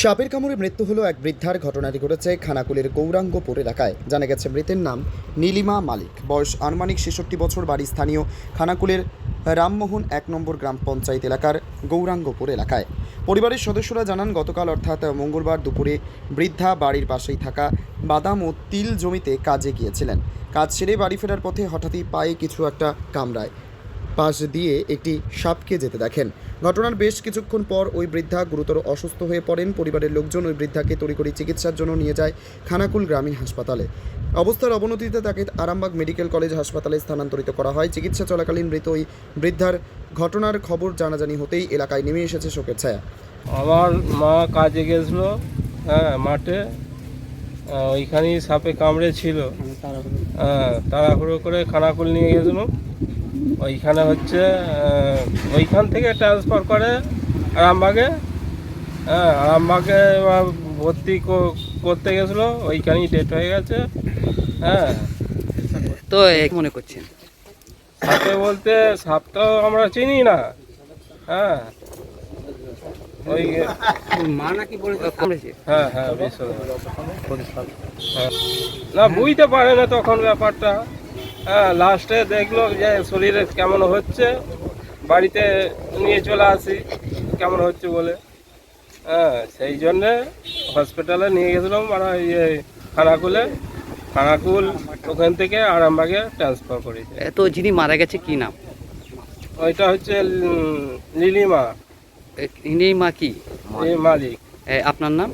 সাপের কামড়ে মৃত্যু হলো এক বৃদ্ধার ঘটনাটি ঘটেছে খানাকুলের গৌরাঙ্গপুর এলাকায়। জানা গেছে, মৃতের নাম নীলিমা মালিক। বয়স আনুমানিক ছেষট্টি বছর, বাড়ি স্থানীয় খানাকুলের রামমোহন এক নম্বর গ্রাম পঞ্চায়েত এলাকার গৌরাঙ্গপুর এলাকায়। পরিবারের সদস্যরা জানান, গতকাল অর্থাৎ মঙ্গলবার দুপুরে বৃদ্ধা বাড়ির পাশেই থাকা বাদাম ও তিল জমিতে কাজে গিয়েছিলেন। কাজ সেরে বাড়ি ফেরার পথে হঠাৎই পায়ে কিছু একটা কামড়ায়। পাশ দিয়ে একটি সাপকে যেতে দেখেন। ঘটনার বেশ কিছুক্ষণ পর ওই বৃদ্ধা গুরুতর অসুস্থ হয়ে পড়েন। পরিবারের লোকজন ওই বৃদ্ধাকে তড়িঘড়ি চিকিৎসার জন্য নিয়ে যায় খানাকুল গ্রামীণ হাসপাতালে। অবস্থার অবনতিতে তাকে আরামবাগ মেডিকেল কলেজ হাসপাতালে স্থানান্তরিত করা হয়। চিকিৎসা চলাকালীন মৃত ওই বৃদ্ধার ঘটনার খবর জানাজানি হতেই এলাকায় নেমে এসেছে শোকের ছায়া। আমার মা কাজে গেছিল হ্যাঁ মাঠে। ওইখানেই সাপে কামড়ে ছিল। হ্যাঁ তাড়াহুড়ো করে খানাকুল নিয়ে গেছিল। ওইখানে হচ্ছে ওইখান থেকে ট্রান্সফার করে আরামবাগে হ্যাঁ আরামবাগে ভর্তি করতে গেছিল ওইখানেই ডেট হয়ে গেছে হ্যাঁ। তো মনে করছেন? সাপে বলতে সাপটাও আমরা চিনি না হ্যাঁ। ওই মা নাকি বলে হ্যাঁ হ্যাঁ হ্যাঁ। না বুঝতে পারে না তখন ব্যাপারটা। হ্যাঁ লাস্টে দেখল যে শরীরে কেমন হচ্ছে বাড়িতে নিয়ে চলে আসি কেমন হচ্ছে বলে। হ্যাঁ সেই জন্যে হসপিটালে নিয়ে গেছিলাম আর ইয়ে খানাকুলে। খানাকুল ওখান থেকে আরামবাগে ট্রান্সফার করেছে এ, তো যিনি মারা গেছে কি নাম? ওইটা হচ্ছে লিলিমা এ, ইনি মা কি মালিক। আপনার নাম?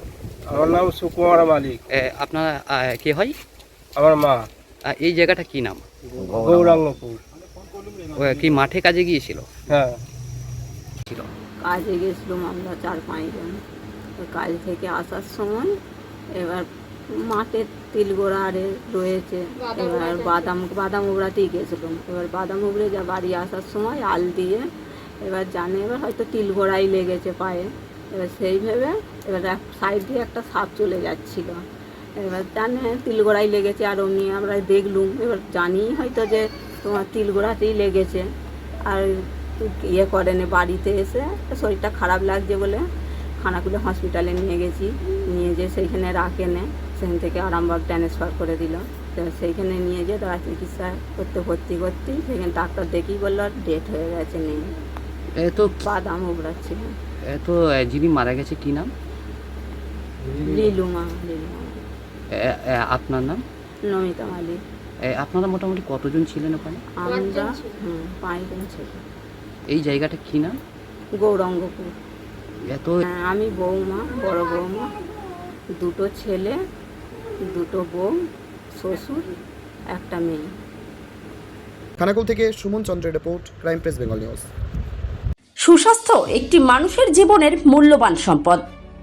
আমার নাম সুকুমার মালিক। আপনার কে হয়? আমার মা। এই জায়গাটা কি নাম? গৌরাঙ্গপুর। কি মাঠে কাজে গিয়েছিল? হ্যাঁ। ছিল। কাজে গেছিলাম আমরা চার পাঁচজন তো কাজ থেকে আসার সময় এবার মাঠে তিলগোড়া আরে রয়েছে। এবার বাদাম বাদাম উগড়াতেই গেছিলাম এবার বাদাম উগড়ে যা বাড়ি আসার সময় আল দিয়ে এবার জানে এবার হয়তো তিলগোড়াই লেগেছে পায়ে। এবার সেই ভেবে এবার এক সাইড দিয়ে একটা সাপ চলে যাচ্ছিল। এবার জানে তিলগোড়াই লেগেছে আর অমনি আমরা দেখলুম। এবার জানি হয়তো যে তোমার তিলগোড়াতেই লেগেছে। আর ইয়ে করেনি বাড়িতে এসে শরীরটা খারাপ লাগছে বলে খানাকুলে হসপিটালে নিয়ে গেছি। নিয়ে যেয়ে সেইখানে রাখেনে সেখান থেকে আরামবাগ ট্রান্সফার করে দিল। তো সেইখানে নিয়ে যেয়ে তারা চিকিৎসা করতে ভর্তি করতে সেখানে ডাক্তার দেখেই বলল আর ডেট হয়ে গেছে নেই এ তো বাদাম উবড়াচ্ছিল। এ তো এ, যিনি মারা গেছে কি নাম? লিলুমা লিলুমা। আপনার নাম? নমিতা মালিক এ, আপনারা মোটামুটি কতজন ছিলেন ওখানে? আমরা হুম পাঁচজন ছিল এই জায়গাটা কি নাম? গৌরঙ্গপুর। এত হ্যাঁ, আমি বৌমা বড় বৌমা। দুটো ছেলে দুটো বউ শ্বশুর একটা মেয়ে। খানাকুল থেকে সুমন চন্দ্রের report crime press Bengal news. সুস্বাস্থ্য একটি মানুষের জীবনের মূল্যবান সম্পদ।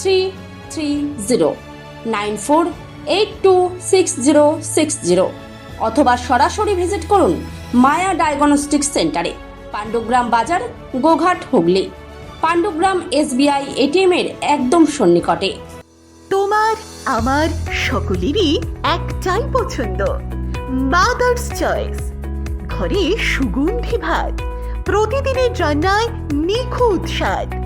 three three zero nine four eight two six zero six zero অথবা সরাসরি ভিজিট করুন মায়া ডায়াগনস্টিক সেন্টারে পাণ্ডুগ্রাম বাজার, গোঘাট, হুগলি। পাণ্ডুগ্রাম এসবিআই এটিএম এর একদম সন্নিকটে। তোমার, আমার সকলেরই একটাই পছন্দ মাদার্স চয়েস ঘরে সুগন্ধি ভাত, প্রতিদিনের রান্নায় নিখুঁত স্বাদ।